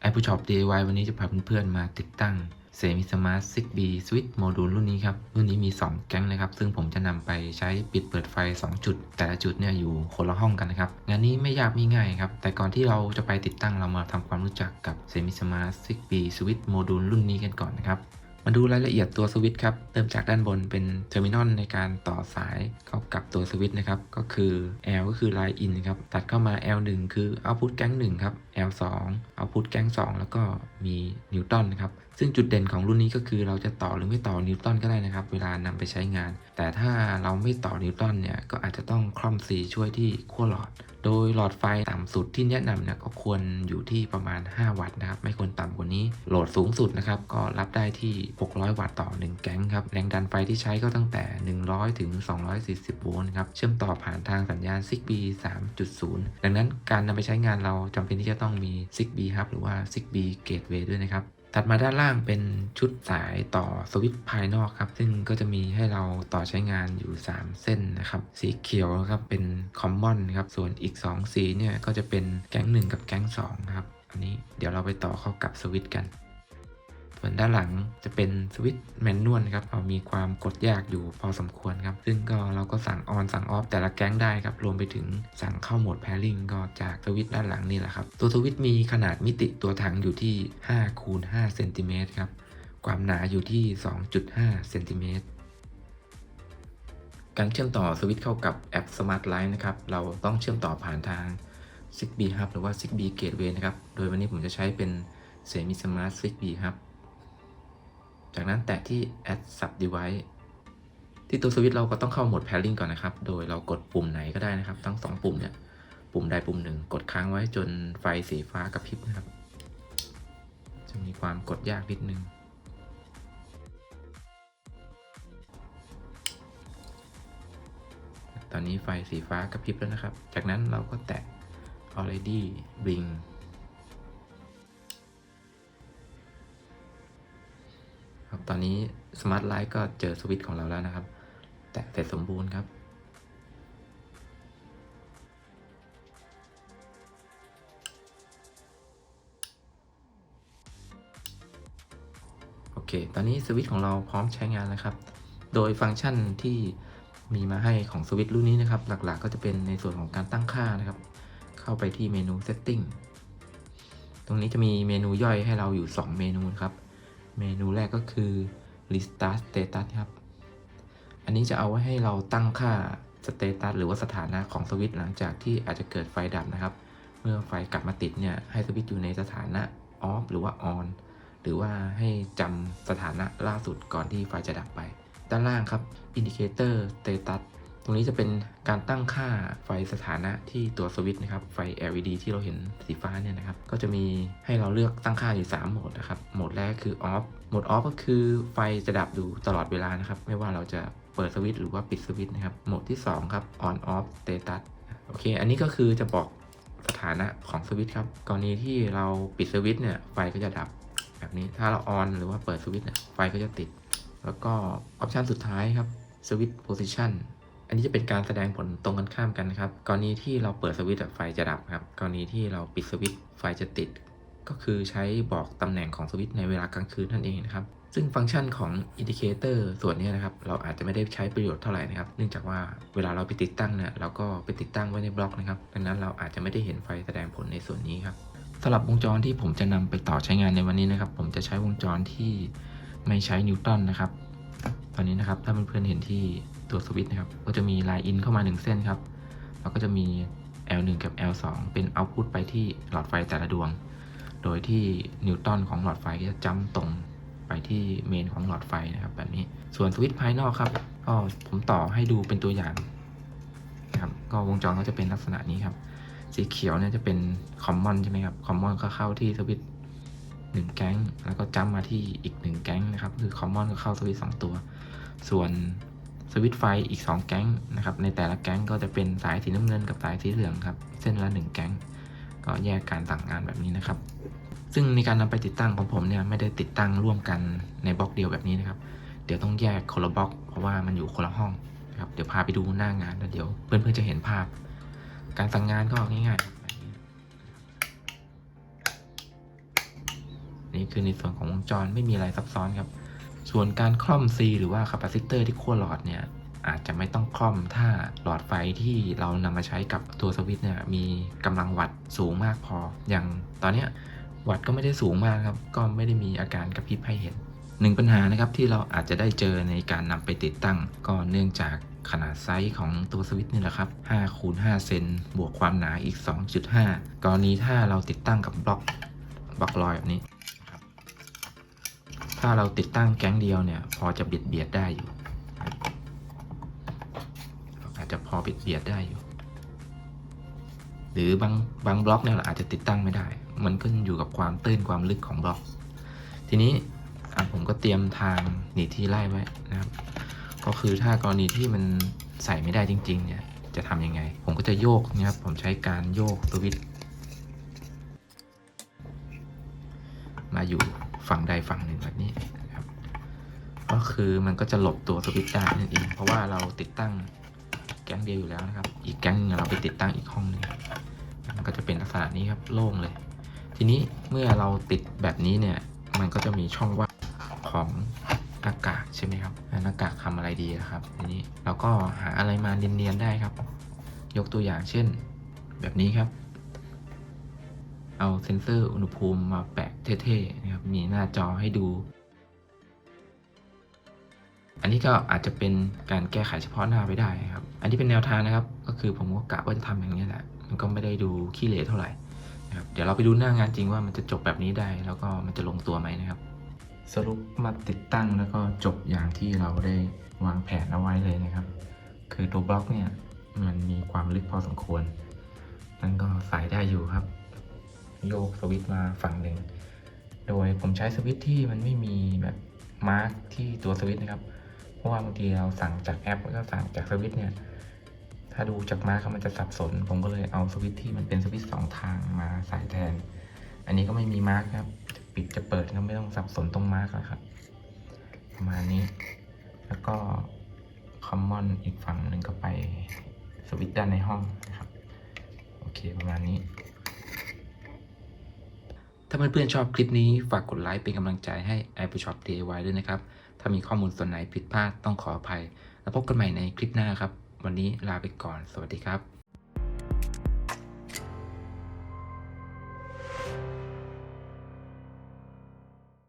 ไอผู้ช็อป DIY วันนี้จะพาเพื่อนๆมาติดตั้งเซมิสมาร์ท 6B Switch โมดูลรุ่นนี้ครับ รุ่นนี้มี 2 แก๊งนะครับ ซึ่งผมจะนำไปใช้ปิดเปิดไฟ 2 จุด แต่ละจุดเนี่ยอยู่คนละห้องกันนะครับ งานนี้ไม่ยากไม่ง่ายครับ แต่ก่อนที่เราจะไปติดตั้งเรามาทำความรู้จักกับเซมิสมาร์ท 6B Switch โมดูลรุ่นนี้กันก่อนนะครับมาดูรายละเอียดตัวสวิตช์ครับ เริ่มจากด้านบนเป็นเทอร์มินอลในการต่อสายเข้ากับตัวสวิตช์นะครับ ก็คือ L ก็คือ Line In ครับ ตัดเข้ามา L1 คือ Output แก๊ง1ครับ L2 Output แก๊ง2 แล้วก็มีนิวตันนะครับซึ่งจุดเด่นของรุ่นนี้ก็คือเราจะต่อหรือไม่ต่อนิวตันก็ได้นะครับ เวลานำไปใช้งาน แต่ถ้าเราไม่ต่อนิวตันเนี่ยก็อาจจะต้องคล่อมสีช่วยที่ขั้วหลอด โดยหลอดไฟต่ำสุดที่แนะนำเนี่ยก็ควรอยู่ที่ประมาณ 5 วัตต์นะครับไม่ควรต่ำกว่านี้ โหลดสูงสุดนะครับก็รับได้ที่ 600 วัตต์ต่อ 1 แก๊งครับแรงดันไฟที่ใช้ก็ตั้งแต่ 100 ถึง 240 โวลต์ครับเชื่อมต่อผ่านทางสัญญาณ Zigbee 3.0 ดังนั้นการนำไปใช้งานเราจำเป็นที่จะต้ององมี Zigbee Hub หรือว่า Zigbee Gateway ด้วยนะครับ ถัดมาด้านล่างเป็นชุดสายต่อสวิตช์ภายนอกครับ ซึ่งก็จะมีให้เราต่อใช้งานอยู่ 3 เส้นนะครับ สีเขียวครับเป็นคอมมอนครับ ส่วนอีก 2 สีเนี่ยก็จะเป็นแก๊ง 1 กับแก๊ง2ครับ อันนี้เดี๋ยวเราไปต่อเข้ากับสวิตช์กัน ส่วนด้านหลังจะเป็นสวิตช์แมนนวลครับเอามีความกดยากอยู่พอสมควรครับ ซึ่งก็เราก็สั่งออนสั่งออฟแต่ละแก๊งได้ครับ รวมไปถึงสั่งเข้าโหมดแพริงก็จากสวิตช์ด้านหลังนี่แหละครับ ตัวสวิตช์มีขนาดมิติตัวถังอยู่ที่5คูณ5เซนติเมตรครับ ความหนาอยู่ที่ 2.5เซนติเมตรการเชื่อมต่อสวิตช์เข้ากับแอป Smart Light นะครับ เราต้องเชื่อมต่อผ่านทาง Zigbee Hub หรือว่า Zigbee Gateway นะครับ โดยวันนี้ผมจะใช้เป็น Semi Smart Zigbee Hub จากนั้นแตะที่ Add Sub Device ที่ตัวสวิตช์เราก็ต้องเข้าโหมด Pairing ก่อนนะครับ โดยเรากดปุ่มไหนก็ได้นะครับ ทั้งสองปุ่มเนี่ย ปุ่มใดปุ่มหนึ่ง กดค้างไว้จนไฟสีฟ้ากระพริบนะครับ จะมีความกดยากนิดนึง ตอนนี้ไฟสีฟ้ากระพริบแล้วนะครับ จากนั้นเราก็แตะ already bring ตอนนี้ Smart Light ก็เจอสวิตช์ของเราแล้วนะครับ แตะเสร็จสมบูรณ์ครับ โอเค ตอนนี้สวิตช์ของเราพร้อมใช้งานแล้วครับ โดยฟังก์ชันที่มีมาให้ของสวิตช์รุ่นนี้นะครับ หลักๆ ก็จะเป็นในส่วนของการตั้งค่านะครับ เข้าไปที่เมนู Setting ตรงนี้จะมีเมนูย่อยให้เราอยู่ 2 เมนูครับ เมนูแรกก็คือ Restart Status ครับ อันนี้จะเอาไว้ให้เราตั้งค่า Status หรือว่าสถานะของสวิตช์หลังจากที่อาจจะเกิดไฟดับนะครับ เมื่อไฟกลับมาติดเนี่ยให้สวิตช์อยู่ในสถานะ Off หรือว่า On หรือว่าให้จำสถานะล่าสุดก่อนที่ไฟจะดับไป ด้านล่างครับ Indicator Status ต รงนี้จะเป็นการตั้งค่าไฟสถานะที่ตัวสวิตช์นะครับ ไฟ LED ที่เราเห็นสีฟ้าเนี่ยนะครับ ก็จะมีให้เราเลือกตั้งค่าอยู่ 3 โหมดนะครับ โหมดแรกคือ Off โหมด Off ก็คือไฟจะดับอยู่ตลอดเวลานะครับ ไม่ว่าเราจะเปิดสวิตช์หรือว่าปิดสวิตช์นะครับ โหมดที่ 2 ครับ On Off Status โอเค อันนี้ก็คือจะบอกสถานะของสวิตช์ครับ กรณีที่เราปิดสวิตช์เนี่ย ไฟก็จะดับแบบนี้ ถ้าเราออนหรือว่าเปิดสวิตช์เนี่ย ไฟก็จะติด แล้วก็ออปชันสุดท้ายครับ Switch Position อันนี้จะเป็นการแสดงผลตรงกันข้ามกันนะครับ กรณีที่เราเปิดสวิตช์ไฟจะดับครับ กรณีที่เราปิดสวิตช์ไฟจะติด ก็คือใช้บอกตำแหน่งของสวิตช์ในเวลากลางคืนนั่นเองนะครับ ซึ่งฟังก์ชันของอินดิเคเตอร์ส่วนนี้นะครับ เราอาจจะไม่ได้ใช้ประโยชน์เท่าไหร่นะครับ เนื่องจากว่าเวลาเราไปติดตั้งเนี่ยเราก็ไปติดตั้งไว้ในบล็อกนะครับ ดังนั้นเราอาจจะไม่ได้เห็นไฟแสดงผลในส่วนนี้ครับสำหรับวงจรที่ผมจะนำไปต่อใช้งานในวันนี้นะครับ ผมจะใช้วงจรที่ไม่ใช้นิวตันนะครับ ตอนนี้นะครับถ้าเพื่อนๆเห็นที่ ตัวสวิตช์นะครับ ก็จะมีไลน์อินเข้ามา 1 เส้นครับ แล้วก็จะมี L1 กับ L2 เป็นเอาต์พุตไปที่หลอดไฟแต่ละดวง โดยที่นิวตันของหลอดไฟจะจ้ำตรงไปที่เมนของหลอดไฟนะครับแบบนี้ ส่วนสวิตช์ภายนอกครับก็ผมต่อให้ดูเป็นตัวอย่างนะครับก็วงจรก็จะเป็นลักษณะนี้ครับ สีเขียวเนี่ยจะเป็นคอมมอนใช่ไหมครับคอมมอนก็เข้าที่สวิตช์หนึ่งแก๊งแล้วก็จ้ำมาที่อีกหนึ่งแก๊งนะครับ คือคอมมอนก็เข้าสวิตช์สองตัว ส่วน สวิตไฟอีก 2 แก๊งนะครับ ในแต่ละแก๊งก็จะเป็นสายสีน้ำเงินกับสายสีเหลืองครับ เส้นละ 1 แก๊ง ก็แยกการสั่งงานแบบนี้นะครับ ซึ่งในการนำไปติดตั้งของผมเนี่ยไม่ได้ติดตั้งร่วมกันในบล็อกเดียวแบบนี้นะครับ เดี๋ยวต้องแยกคนละบล็อกเพราะว่ามันอยู่คนละห้องนะครับ เดี๋ยวพาไปดูหน้างานแล้วเดี๋ยวเพื่อนๆจะเห็นภาพ การสั่งงานก็ง่ายๆนี่คือในส่วนของวงจรไม่มีอะไรซับซ้อนครับ ส่วนการคล่อม C หรือว่าคาปาซิเตอร์ที่ขั้วหลอดเนี่ยอาจจะไม่ต้องคล่อมถ้าหลอดไฟที่เรานำมาใช้กับตัวสวิตช์เนี่ยมีกำลังวัตต์สูงมากพอ อย่างตอนเนี้ยวัตต์ก็ไม่ได้สูงมากครับ ก็ไม่ได้มีอาการกระพริบให้เห็นหนึ่งปัญหานะครับที่เราอาจจะได้เจอในการนำไปติดตั้ง ก็เนื่องจากขนาดไซส์ของตัวสวิตช์นี่แหละครับ5คูณ5เซนบวกความหนาอีก 2.5 กรณีถ้าเราติดตั้งกับบล็อกบล็อกลอยแบบนี้ ถ้าเราติดตั้งแก๊งเดียวเนี่ย พอจะเบียดเบียดได้อยู่อาจจะพอเบียดเบียดได้อยู่ หรือบางบางบล็อกเนี่ยเราอาจจะติดตั้งไม่ได้ มันขึ้นอยู่กับความตื้นความลึกของบล็อก ทีนี้อผมก็เตรียมทางหนีที่ไล่ไว้นะครับ ก็คือถ้ากรณีที่มันใส่ไม่ได้จริง ๆ เนี่ยจะทำยังไง ผมก็จะโยกนะครับ ผมใช้การโยกสวิตช์ คือมันก็จะหลบตัวสวิตช์ได้นั่นเองเพราะว่าเราติดตั้งแก๊งเดียวอยู่แล้วนะครับ อีกแก๊งหนึงเราไปติดตั้งอีกห้องหนึ่งมันก็จะเป็นลักษณะนี้ครับโล่งเลย ทีนี้เมื่อเราติดแบบนี้เนี่ย มันก็จะมีช่องว่างของหน้ากากใช่ไหมครับหน้ากากทำอะไรดีนะครับทีนี้เราก็หาอะไรมาเนียนๆได้ครับ ยกตัวอย่างเช่น แบบนี้ครับ เอาเซ็นเซอร์อุณหภูมิมาแปะเท่ๆนะครับมีหน้าจอให้ดู นนี้ก็อาจจะเป็นการแก้ไขเฉพาะหน้าไปได้ครับ อันนี้เป็นแนวทางนะครับ ก็คือผมก็กะว่าจะทำอย่างนี้แหละ มันก็ไม่ได้ดูขี้เหร่เท่าไหร่นะครับ เดี๋ยวเราไปดูหน้างานจริงว่ามันจะจบแบบนี้ได้ แล้วก็มันจะลงตัวไหมนะครับ สรุปมาติดตั้งแล้วก็จบอย่างที่เราได้วางแผนเอาไว้เลยนะครับ คือตัวบล็อกเนี่ยมันมีความลึกพอสมควร นั่นก็ใส่ได้อยู่ครับ โยกสวิตช์มาฝั่งหนึ่ง โดยผมใช้สวิตช์ที่มันไม่มีแบบมาร์กที่ตัวสวิตช์นะครับ เพราะว่าบางทีเราสั่งจากแอปแล้วก็สั่งจากสวิตช์เนี่ย ถ้าดูจากมาร์กมันจะสับสน ผมก็เลยเอาสวิตช์ที่มันเป็นสวิตช์สองทางมาใส่แทน อันนี้ก็ไม่มีมาร์กครับ จะปิดจะเปิดก็ไม่ต้องสับสนตรงมาร์กแล้วครับ ประมาณนี้ แล้วก็คอมมอนอีกฝั่งหนึ่งก็ไปสวิตช์ด้านในห้องนะครับ โอเคประมาณนี้ ถ้าเพื่อนๆชอบคลิปนี้ฝากกดไลค์เป็นกำลังใจให้ i p Shop DIY ด้วยนะครับ ถ้ามีข้อมูลส่วนไหนผิดพลาดต้องขออภัย แล้วพบกันใหม่ในคลิปหน้าครับ วันนี้ลาไปก่อน สวัสดีครับ